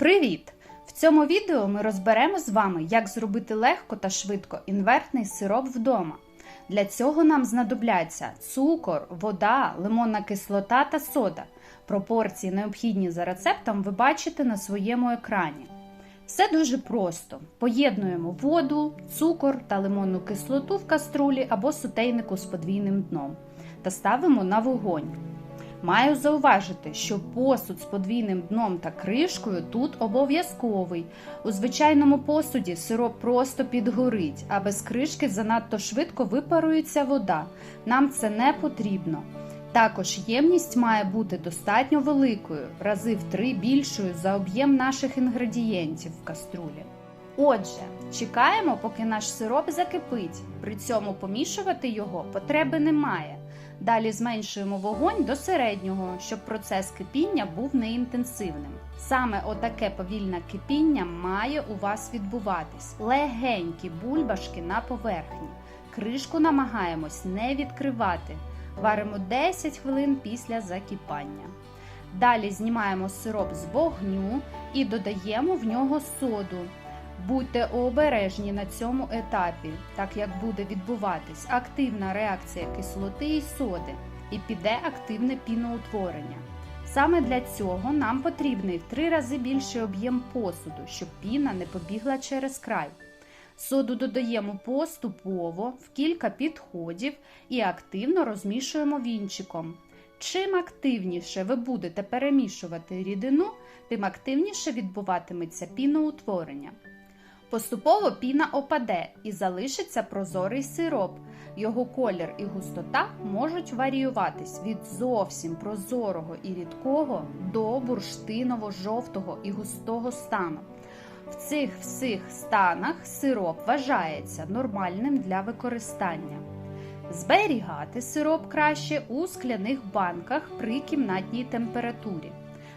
Привіт! В цьому відео ми розберемо з вами, як зробити легко та швидко інвертний сироп вдома. Для цього нам знадобляться цукор, вода, лимонна кислота та сода. Пропорції, необхідні за рецептом, ви бачите на своєму екрані. Все дуже просто. Поєднуємо воду, цукор та лимонну кислоту в каструлі або сотейнику з подвійним дном та ставимо на вогонь. Маю зауважити, що посуд з подвійним дном та кришкою тут обов'язковий. У звичайному посуді сироп просто підгорить, а без кришки занадто швидко випарується вода. Нам це не потрібно. Також ємність має бути достатньо великою, рази в три більшою за об'єм наших інгредієнтів в каструлі. Отже, чекаємо, поки наш сироп закипить. При цьому помішувати його потреби немає. Далі зменшуємо вогонь до середнього, щоб процес кипіння був неінтенсивним. Саме отаке повільне кипіння має у вас відбуватись. Легенькі бульбашки на поверхні. Кришку намагаємось не відкривати. Варимо 10 хвилин після закипання. Далі знімаємо сироп з вогню і додаємо в нього соду. Будьте обережні на цьому етапі, так як буде відбуватись активна реакція кислоти і соди, і піде активне піноутворення. Саме для цього нам потрібний в три рази більший об'єм посуду, щоб піна не побігла через край. Соду додаємо поступово в кілька підходів і активно розмішуємо вінчиком. Чим активніше ви будете перемішувати рідину, тим активніше відбуватиметься піноутворення. Поступово піна опаде і залишиться прозорий сироп. Його колір і густота можуть варіюватись від зовсім прозорого і рідкого до бурштиново-жовтого і густого стану. В цих всіх станах сироп вважається нормальним для використання. Зберігати сироп краще у скляних банках при кімнатній температурі.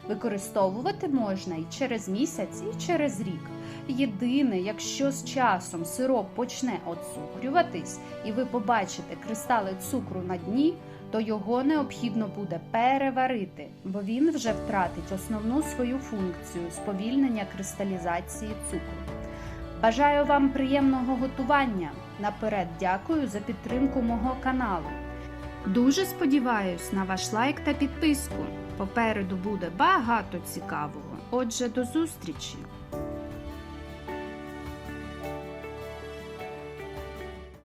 Використовувати можна і через місяць, і через рік. Єдине, якщо з часом сироп почне оцукрюватись і ви побачите кристали цукру на дні, то його необхідно буде переварити, бо він вже втратить основну свою функцію сповільнення кристалізації цукру. Бажаю вам приємного готування! Наперед дякую за підтримку мого каналу. Дуже сподіваюсь на ваш лайк та підписку. Попереду буде багато цікавого. Отже, до зустрічі!